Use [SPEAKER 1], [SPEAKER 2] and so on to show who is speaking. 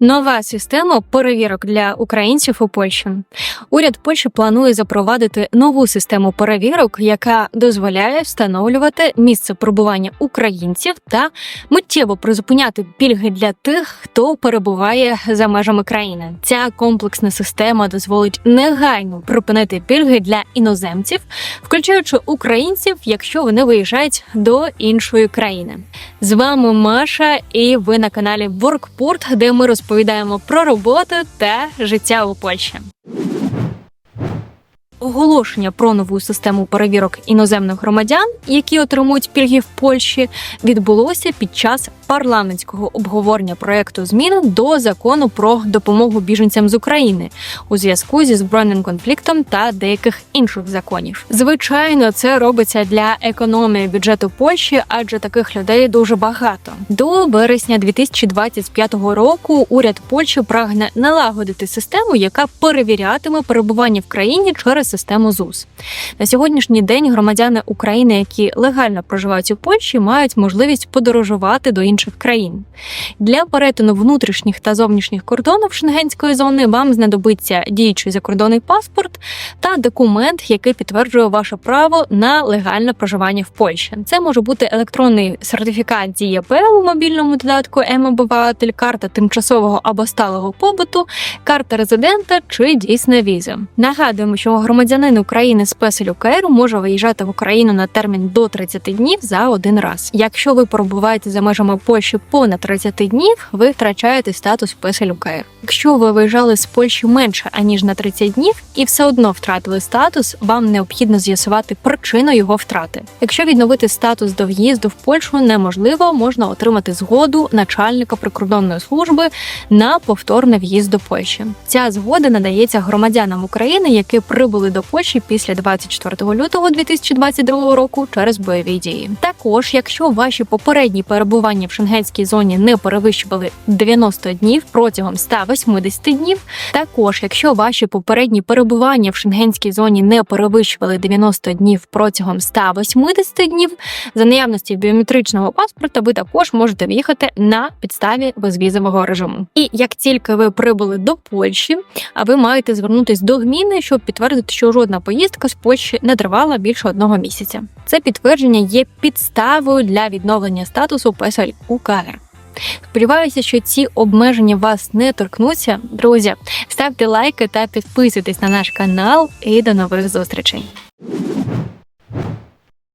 [SPEAKER 1] Нова система перевірок для українців у Польщі. Уряд Польщі планує запровадити нову систему перевірок, яка дозволяє встановлювати місце перебування українців та миттєво призупиняти пільги для тих, хто перебуває за межами країни. Ця комплексна система дозволить негайно припинити пільги для іноземців, включаючи українців, якщо вони виїжджають до іншої країни. З вами Маша, і ви на каналі Workport, де ми розповідаємо про роботу та життя у Польщі. Оголошення про нову систему перевірок іноземних громадян, які отримують пільги в Польщі, відбулося під час парламентського обговорення проекту змін до закону про допомогу біженцям з України у зв'язку зі збройним конфліктом та деяких інших законів. Звичайно, це робиться для економії бюджету Польщі, адже таких людей дуже багато. До вересня 2025 року уряд Польщі прагне налагодити систему, яка перевірятиме перебування в країні через систему ЗУС. На сьогоднішній день громадяни України, які легально проживають у Польщі, мають можливість подорожувати до інших країн. Для перетину внутрішніх та зовнішніх кордонів шенгенської зони вам знадобиться діючий закордонний паспорт та документ, який підтверджує ваше право на легальне проживання в Польщі. Це може бути електронний сертифікат ДІЄП у мобільному додатку М-обиватель, карта тимчасового або сталого побуту, карта резидента чи дійсна віза. Нагадуємо, що громадянин України з песелю КР може виїжджати в Україну на термін до 30 днів за один раз. Якщо ви перебуваєте за межами Польщі понад 30 днів, ви втрачаєте статус песелю КР. Якщо ви виїжджали з Польщі менше аніж на 30 днів і все одно втратили статус, вам необхідно з'ясувати причину його втрати. Якщо відновити статус до в'їзду в Польщу неможливо, можна отримати згоду начальника прикордонної служби на повторний в'їзд до Польщі. Ця згода надається громадянам України, які прибули до Польщі після 24 лютого 2022 року через бойові дії. Також, якщо ваші попередні перебування в шенгенській зоні не перевищували 90 днів протягом 180 днів, також якщо ваші попередні перебування в шенгенській зоні не перевищували 90 днів протягом 180 днів, за наявності біометричного паспорта ви також можете в'їхати на підставі безвізового режиму. І як тільки ви прибули до Польщі, а ви маєте звернутись до гміни, щоб підтвердити, що жодна поїздка з Польщі не тривала більше одного місяця. Це підтвердження є підставою для відновлення статусу песель УКР. Сподіваюся, що ці обмеження вас не торкнуться. Друзі, ставте лайки та підписуйтесь на наш канал і до нових зустрічей.